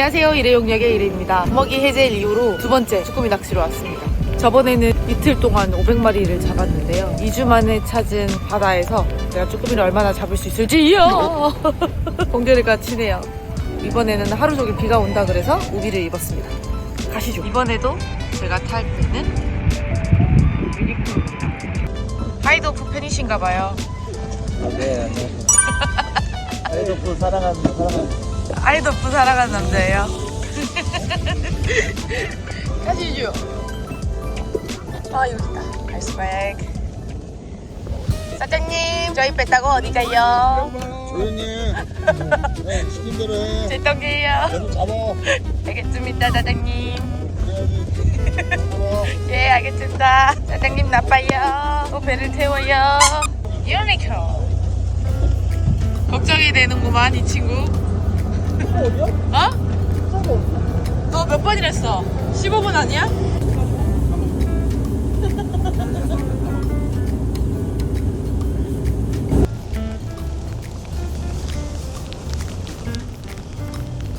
안녕하세요. 일회용역의 일혜입니다. 먹이 해제 이후로 두 번째 쭈꾸미 낚시로 왔습니다. 저번에는 이틀 동안 500마리를 잡았는데요. 2주 만에 찾은 바다에서 제가 쭈꾸미를 얼마나 잡을 수 있을지요! 공개가 치네요. 이번에는 하루 종일 비가 온다 그래서 우비를 입었습니다. 가시죠. 이번에도 제가 탈 유니크입니다. 하이도프 팬이신가봐요. 네, 안녕하세요. 아이돌 사랑하는 사랑하는 아이도프 사랑하는 남자예요. 가시죠. 아 여기다. 아이스백. 사장님 저희 뺐다고 어디 가요? 조용히 해. 네, 시킨 대로 해. 제 똥이에요. 계속 잡아. 알겠습니다 사장님. 그래야지. 잡아. 예 알겠습니다. 사장님 나빠요. 또 배를 태워요. 유니크. 걱정이 되는구만 이 친구. 어디야? 어? 너몇 번이랬어? 15분 아니야?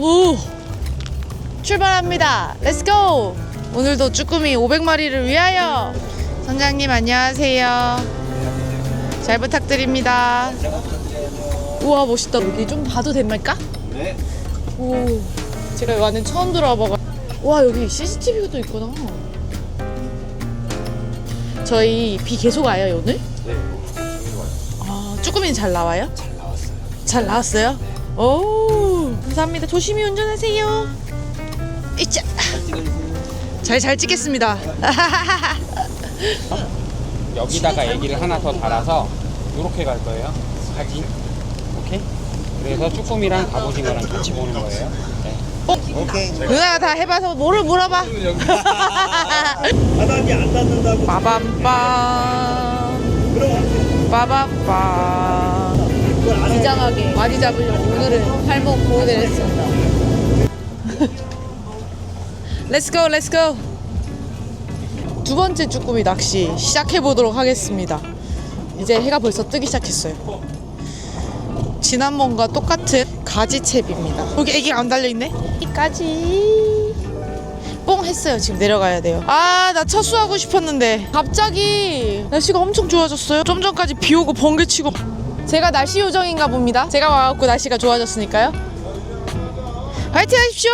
오! 출발합니다. 렛츠고! 오늘도 쭈꾸미 500마리를 위하여! 선장님 안녕하세요. 잘 부탁드립니다. 우와 멋있다. 여기 좀 봐도 됩니까? 네. 오, 제가 안에 처음 들어와봐가. 와 여기 CCTV가 또 있구나. 저희 비 계속 와요 오늘? 네. 아 쭈꾸미는 잘 나와요? 잘 나왔어요. 잘 나왔어요? 오 감사합니다. 조심히 운전하세요. 이자 잘 잘 찍겠습니다. 여기다가 애기를 하나 더 달아서 이렇게 갈 거예요. 사진. 그래서 쭈꾸미랑 갑오징어랑 같이 보는 거예요. 네. 오케이. 누나가 다 해봐서 뭐를 물어봐. 바닥이 안 닿는다고. 빠밤빰 빠밤빰 비장하게 많이 잡으려고 오늘은 팔목 보호대를 했습니다 렛츠고 렛츠고 두 번째 쭈꾸미 낚시 시작해 보도록 하겠습니다 이제 해가 벌써 뜨기 시작했어요 지난번과 똑같은 가지채비입니다 여기 애기가 안 달려있네 여기까지 뽕 했어요. 지금 내려가야 돼요. 아, 나 첫수하고 싶었는데 갑자기 날씨가 엄청 좋아졌어요. 좀 전까지 비 오고 번개 치고. 제가 날씨 요정인가 봅니다. 제가 와갖고 날씨가 좋아졌으니까요. 화이팅 하십시오!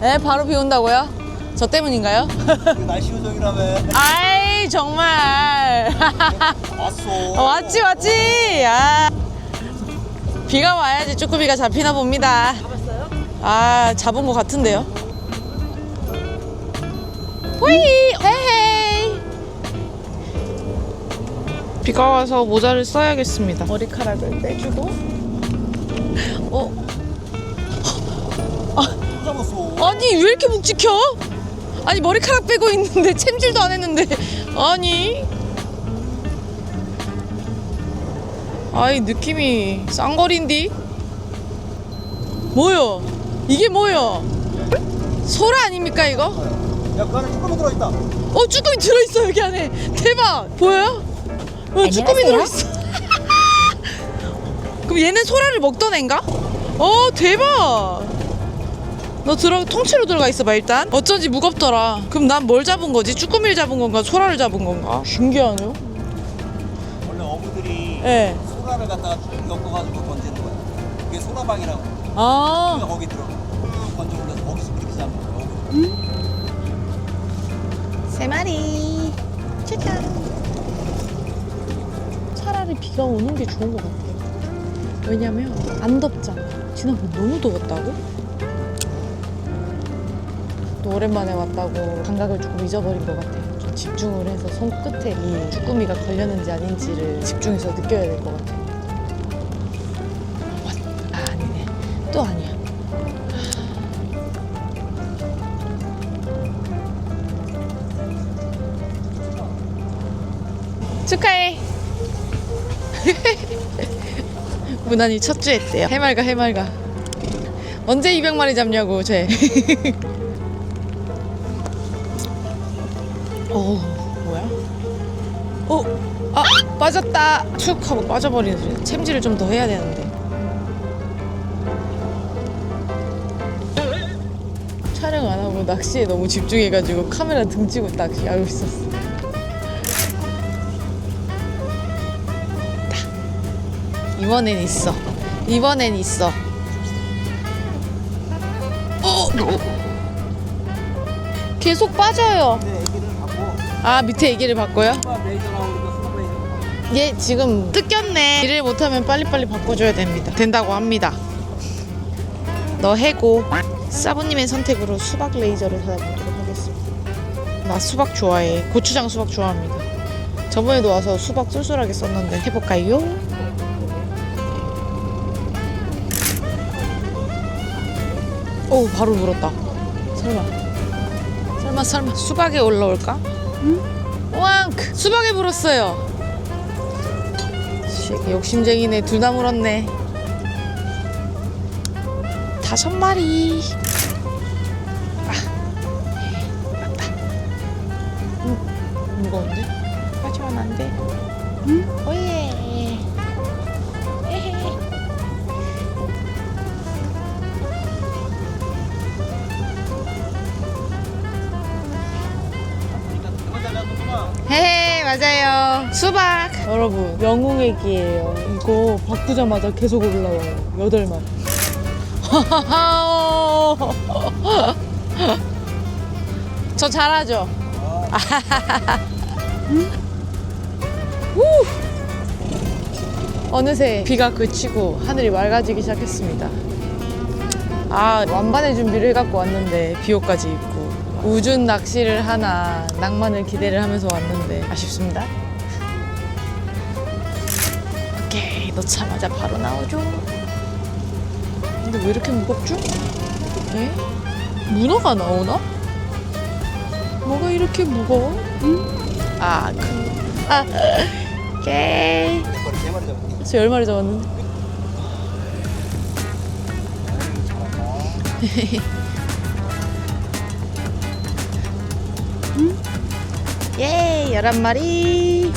네, 바로 비 온다고요? 저 때문인가요? 날씨 요정이라며. 아이, 정말. 왔어. 어, 왔지, 왔지. 아. 비가 와야지 쭈꾸미가 잡히나 봅니다. 아, 잡은 것 같은데요? 호이! 헤헤이! 비가 와서 모자를 써야겠습니다. 머리카락을 빼주고. 어? 잡았어. 아니, 왜 이렇게 묵직혀? 아니, 머리카락 빼고 있는데, 챔질도 안 했는데. 아니. 아이, 느낌이 쌍거리인디? 뭐요? 이게 뭐요? 소라 아닙니까, 이거? 야, 그 안에 쭈꾸미 들어있다. 어, 쭈꾸미 들어있어, 여기 안에. 대박! 보여요? 어, 쭈꾸미 들어있어. 그럼 얘는 소라를 먹던 앤가? 어, 대박! 너 들어, 통째로 들어가 있어봐, 일단. 어쩐지 무겁더라. 그럼 난 뭘 잡은 거지? 쭈꾸미를 잡은 건가? 소라를 잡은 건가? 신기하네요. 원래 어부들이 예. 소라를 갖다가 쭉 엮어가지고 던지는 거야. 그게 소라방이라고. 아, 거기 들어. 쭉 건져 올려서 거기서 그렇게 잡는 거야. 어부들. 세 마리. 짜잔. 차라리 비가 오는 게 좋은 것 같아요. 왜냐면 안 덥잖아. 지난번 너무 더웠다고? 또 오랜만에 왔다고 감각을 조금 잊어버린 것 같아요. 좀 집중을 해서 손끝에 이 쭈꾸미가 걸렸는지 아닌지를 집중해서 느껴야 될 것 같아요. 왔- 아, 아니네. 또 아니야. 축하해. 무난히 첫 주 했대요. 해맑아 해맑아. 언제 200마리 잡냐고 쟤. 빠졌다. 툭 하고 빠져버리는 소리. 챔질을 좀 더 해야 되는데. 촬영 안 하고 낚시에 너무 집중해가지고 카메라 등지고 딱 야고 있었어. 이번엔 있어. 이번엔 있어. 어! 계속 빠져요. 아 밑에 얘기를 바꿔요? 얘 지금 뜯겼네. 일을 못하면 빨리빨리 바꿔줘야 됩니다. 된다고 합니다. 너 해고. 사부님의 선택으로 수박 레이저를 찾아보도록 하겠습니다. 나 수박 좋아해. 고추장 수박 좋아합니다. 저번에도 와서 수박 쏠쏠하게 썼는데 해볼까요? 오 바로 물었다. 설마. 설마 설마 수박에 올라올까? 왕크 수박에 물었어요. 씨, 욕심쟁이네 둘 다 물었네. 다섯 마리. 맞아요. 수박. 여러분 영웅액이에요. 이거 바꾸자마자 계속 올라와요. 여덟 마리. 저 잘하죠? 우! 어느새 비가 그치고 하늘이 맑아지기 시작했습니다. 아 완반의 준비를 해갖고 왔는데 비호까지. 있고 우준 낚시를 하나 낭만을 기대를 하면서 왔는데 아쉽습니다 오케이 넣자마자 바로 나오죠 근데 왜 이렇게 무겁죠? 에? 문어가 나오나? 뭐가 이렇게 무거워? 아, 그, 아, 오케이. 저 열 마리 잡았는데. 예, 열한 마리.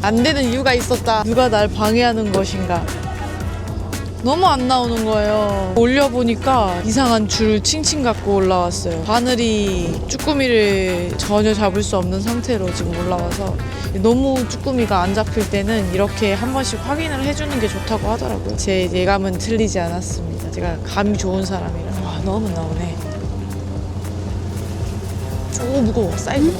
안 되는 이유가 있었다. 누가 날 방해하는 것인가? 너무 안 나오는 거예요. 올려보니까 이상한 줄 칭칭 갖고 올라왔어요. 바늘이 쭈꾸미를 전혀 잡을 수 없는 상태로 지금 올라와서 너무 쭈꾸미가 안 잡힐 때는 이렇게 한 번씩 확인을 해주는 게 좋다고 하더라고요. 제 예감은 틀리지 않았습니다. 제가 감이 좋은 사람이라. 와, 너무 나오네. 오, 무거워. 사이즈.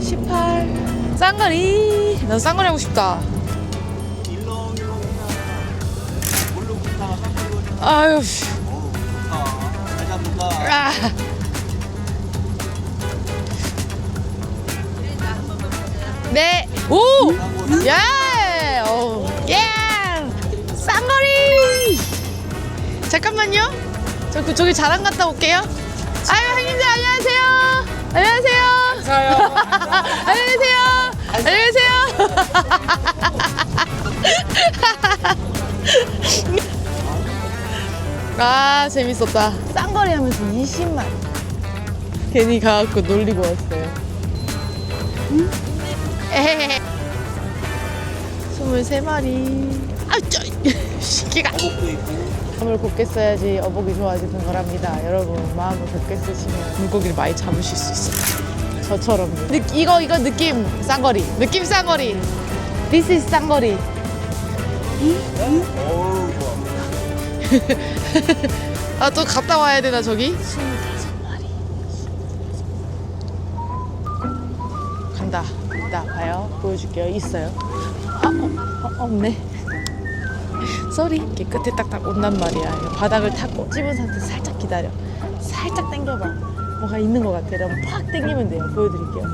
18. 쌍거리. 난 쌍거리 하고 싶다. 아유, 아. 네. 오! 예! 오. 예! 쌍거리! 잠깐만요. 저 그, 저기 자랑 갔다 올게요. 아유, 형님들 안녕하세요. 안녕하세요. 안녕하세요. 안녕하세요. 아, 재밌었다. 쌍거리 하면서 20만. 괜히 가갖고 놀리고 왔어요. 에헤헤. 23마리. 아, 저, 시기가. 마음을 곱게 써야지 어복이 좋아지는 거랍니다. 여러분, 마음을 곱게 쓰시면 물고기를 많이 잡으실 수 있어요. 저처럼요. 느, 이거, 이거 느낌 쌍거리. 느낌 쌍거리. This is 쌍거리. 어우 좋아 아, 또 갔다 와야 되나, 저기? 25마리. 간다. 있다. 봐요. 보여줄게요. 있어요. 아, 어, 어, 없네. 쏘리. 이렇게 끝에 딱딱 온단 말이야. 바닥을 탔고 찝은 상태 살짝 기다려. 살짝 당겨봐. 뭐가 있는 것 같아. 그럼 팍 당기면 돼요. 보여드릴게요.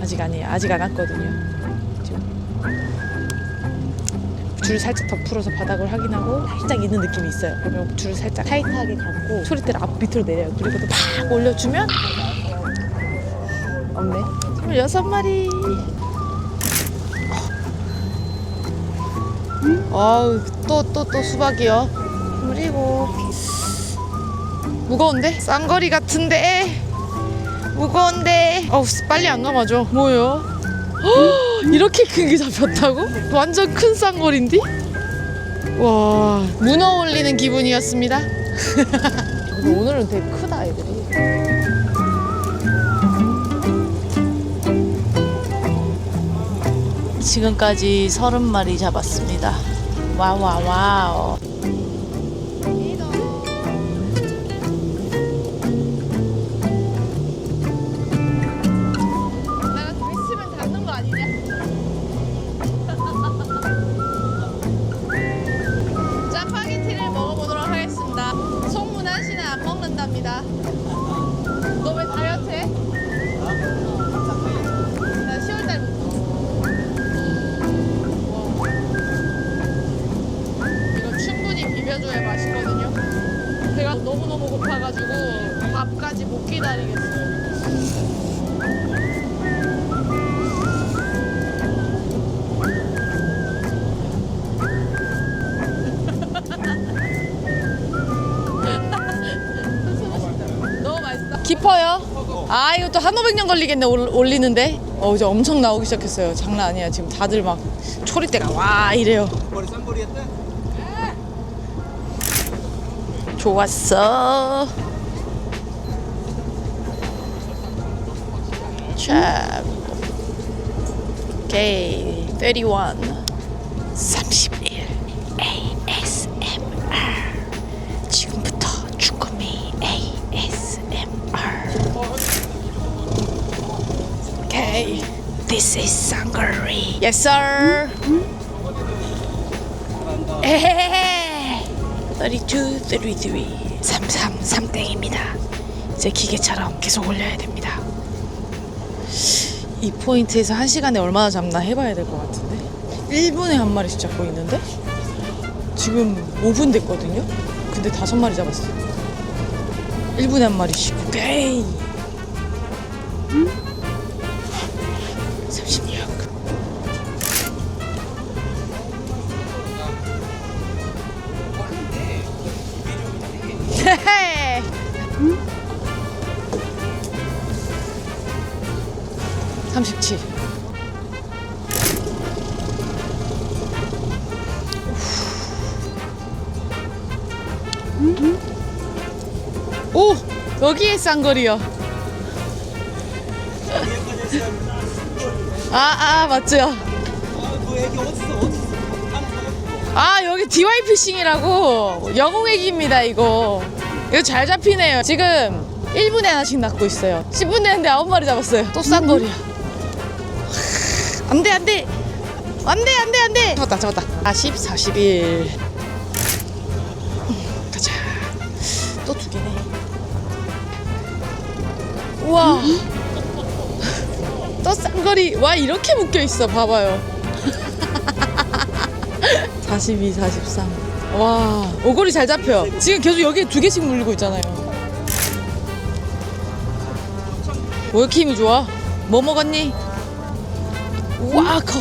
아직 아니에요. 아직 안 왔거든요. 줄을 살짝 더 풀어서 바닥을 확인하고 살짝 있는 느낌이 있어요. 그러면 줄을 살짝 타이트하게 감고 소리대를 앞 밑으로 내려요. 그리고 또 팍 올려주면 없네. 26마리. 아우 또 또 또 수박이요. 그리고 무거운데? 쌍거리 같은데 무거운데. 어우 빨리 안 감아줘. 뭐요? 이렇게 큰 게 잡혔다고? 완전 큰 쌍거리인데? 와 문어 올리는 기분이었습니다 오늘은 되게 크다 애들이 지금까지 30마리 잡았습니다 와와와우 너무너무 고파가지고 밥까지 못 기다리겠어요. 너무 맛있어. 깊어요? 아 이거 또 한 500년 걸리겠네 올, 올리는데. 어 이제 엄청 나오기 시작했어요. 장난 아니야. 지금 다들 막 초리대가 와 이래요. 머리 쌍거리 했대? 좋았어. 자, 오케이, 31, 31 ASMR. 지금부터 주꾸미 ASMR. 오케이, this is Sangari. Yes, sir. 에헤헤헤. 32, 33, 33, 3 땡입니다. 이제 기계처럼 계속 올려야 됩니다. 이 포인트에서 한 시간에 얼마나 잡나 해봐야 될 것 같은데 1분에 한 마리씩 잡고 있는데 지금 5분 됐거든요. 근데 다섯 마리 잡았어요. 1분에 한 마리씩. 오케이. 36. 헤헤. 삼십칠. 오 여기에 쌍거리요. 맞죠. 애기 어딨어 어딨어 아 여기 DY 피싱이라고 영웅 애기입니다 이거 이거 잘 잡히네요. 지금 1분에 하나씩 낳고 있어요. 10분 됐는데 9마리 잡았어요. 또 싼거리야. 안 돼 안 돼. 안 돼 안 돼 안 돼. 잡았다 잡았다. 40 41 음, 가자. 또 두 개네. 우와. 또 싼거리. 와 이렇게 묶여 있어. 봐봐요. 42, 43. 와, 오골이 잘 잡혀. 지금 계속 여기에 두 개씩 물리고 있잖아요. 왜 이렇게 힘이 좋아? 뭐 먹었니? 우와, 커.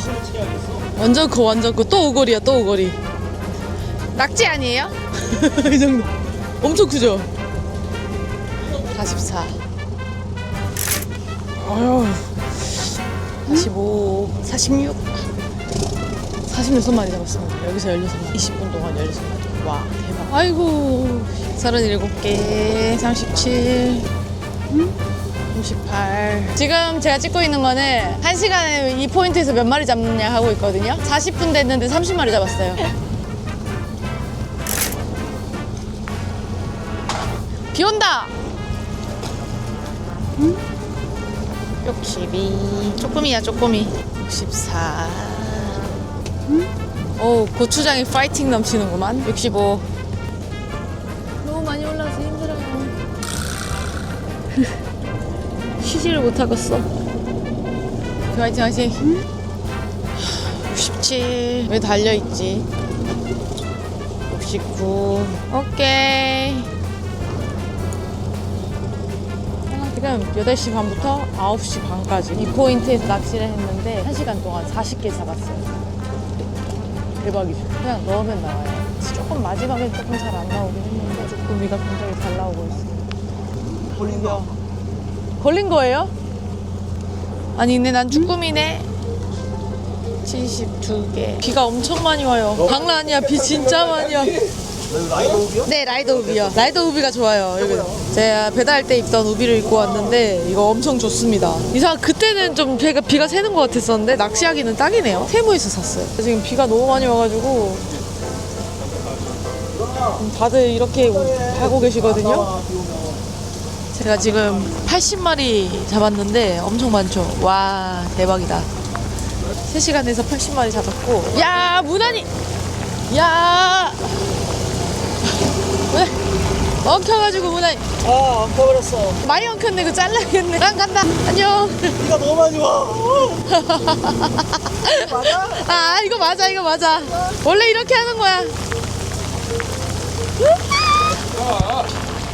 완전 커, 완전 커. 또 오골이야, 또 오골이. 낙지 아니에요? 이 정도. 엄청 크죠? 44. 어휴. 45, 46. 46마리 잡았습니다. 여기서 16마리. 20분 동안 16마리. 와, 대박. 아이고. 37개, 37, 38. 지금 제가 찍고 있는 거는 1시간에 이 포인트에서 몇 마리 잡느냐 하고 있거든요. 40분 됐는데 30마리 잡았어요. 비 온다! 62. 쪼꼬미야, 쪼꼬미. 64. 오 고추장이 파이팅 넘치는구만. 65 너무 많이 올라서 힘들어요. 쉬지를 못하겠어. 화이팅 화이팅. 67왜 달려있지? 69 오케이. 지금 8시 반부터 9시 반까지 이 포인트에서 낚시를 했는데 1시간 동안 40개 잡았어요 대박이죠. 그냥 넣으면 나와요. 조금 마지막에 조금 잘 안 나오긴 했는데 쭈꾸미가 굉장히 잘 나오고 있어요. 걸린 거 걸린 거예요? 아니 근데 난 쭈꾸미네. 72개. 비가 엄청 많이 와요. 장난 아니야. 비 진짜 많이 와. 네, 라이더 우비요. 라이더 우비가 좋아요. 여기 제가 배달할 때 입던 우비를 입고 왔는데 이거 엄청 좋습니다. 이상 그때는 좀 비가, 비가 새는 것 같았었는데 낚시하기는 딱이네요. 세무에서 샀어요. 지금 비가 너무 많이 와가지고 다들 이렇게 하고 계시거든요. 제가 지금 80마리 잡았는데 엄청 많죠. 와 대박이다. 3시간에서 80마리 잡았고 야 무난히 야 왜? 엉켜가지고 문화이 아, 안 커버렸어. 많이 엉켰네 그 잘라야겠네. 난 간다. 안녕. 비가 너무 많이 와. 아 이거 맞아 이거 맞아. 원래 이렇게 하는 거야.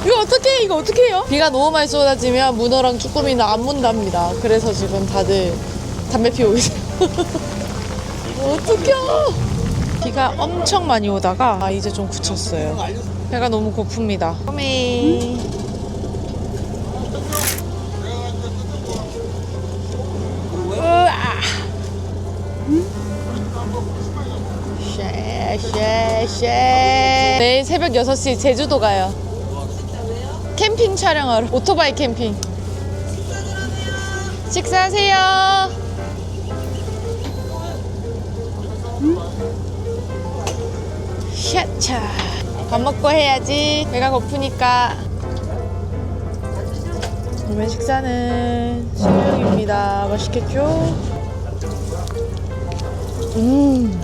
이거 어떻게 이거 어떻게 해요? 비가 너무 많이 쏟아지면 문어랑 쭈꾸미는 안 문답니다. 그래서 지금 다들 담배 피우고 계세요. 어떡해 비가 엄청 많이 오다가 아, 이제 좀 그쳤어요. 배가 너무 고픕니다. 꼬미 으아 쉐쉐쉐. 내일 새벽 6시 제주도 가요. 캠핑 촬영하러. 오토바이 캠핑. 식사하세요 샤차. 밥 먹고 해야지. 배가 고프니까. 오늘 식사는 수육입니다. 맛있겠죠? 음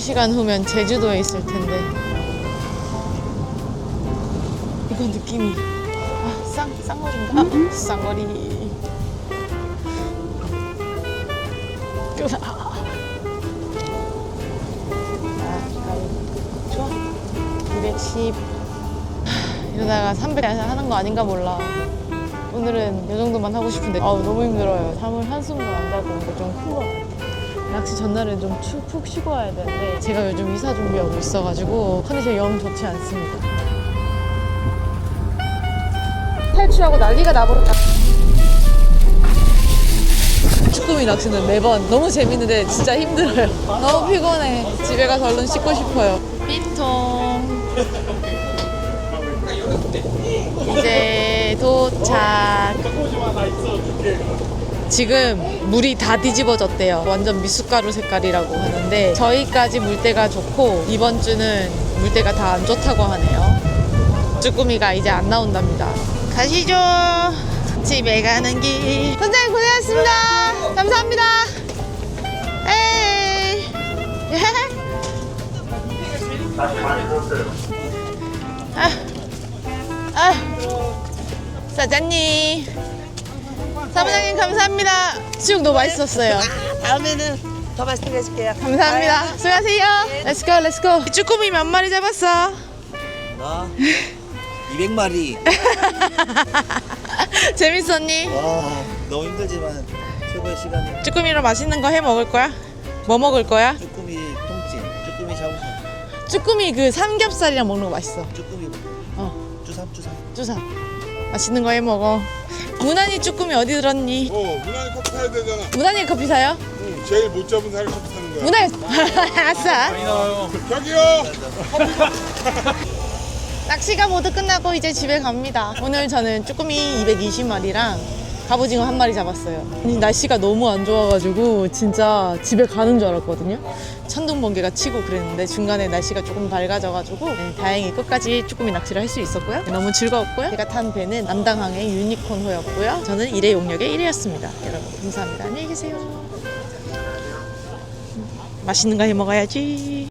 8시간 후면 제주도에 있을 텐데. 이거 느낌이 아, 쌍, 쌍거리인가? 음? 아, 쌍거리. 아, 좋아. 210 이러다가 300 하는 거 아닌가 몰라. 오늘은 이 정도만 하고 싶은데. 아우 너무 힘들어요. 잠을 한숨도 안 자고 이거 좀 큰거 같아요 낚시 전날은 좀 푹 쉬고 와야 되는데 제가 요즘 이사 준비하고 있어가지고 컨디션이 영 좋지 않습니다. 탈출하고 난리가 나버렸다. 쭈꾸미 낚시는 매번 너무 재밌는데 진짜 힘들어요. 너무 피곤해. 집에 가서 얼른 씻고 싶어요. 삐통. 이제 도착. 지금 물이 다 뒤집어졌대요. 완전 미숫가루 색깔이라고 하는데 저희까지 물때가 좋고 이번 주는 물때가 다 안 좋다고 하네요. 쭈꾸미가 이제 안 나온답니다. 가시죠. 집에 가는 길. 선생님 고생하셨습니다. 감사합니다. 에이. 아, 아, 사장님. 사무장님 감사합니다. 수육 너무 맛있었어요. 다음에는 더 맛있게 해줄게요. 감사합니다. 수고하세요. 렛츠고 렛츠고. 쭈꾸미 몇 마리 잡았어? 나 200마리. 재밌었니? 와, 너무 힘들지만 최고의 시간이 쭈꾸미로 맛있는 거 해 먹을 거야? 뭐 먹을 거야? 쭈꾸미 통찜, 쭈꾸미 샤브샤, 쭈꾸미 그 삼겹살이랑 먹는 거 맛있어. 쭈꾸미 어, 쭈삼 쭈삼. 쭈사. 맛있는 거 해 먹어. 무난히 쭈꾸미 어디 들었니? 어, 무난히 커피 사야 되잖아. 무난히 커피 사요? 응, 제일 못 잡은 사람이 커피 사는 거야. 무난히. 아싸. 저기요. 낚시가 모두 끝나고 이제 집에 갑니다. 오늘 저는 쭈꾸미 220마리랑 갑오징어 한 마리 잡았어요. 날씨가 너무 안 좋아가지고 진짜 집에 가는 줄 알았거든요. 천둥 번개가 치고 그랬는데 중간에 날씨가 조금 밝아져가지고 네, 다행히 끝까지 쭈꾸미 낚시를 할 수 있었고요. 네, 너무 즐거웠고요. 제가 탄 배는 남당항의 유니콘 호였고요. 저는 일회 용역의 1위였습니다. 여러분 감사합니다. 안녕히 계세요. 맛있는 거 해 먹어야지.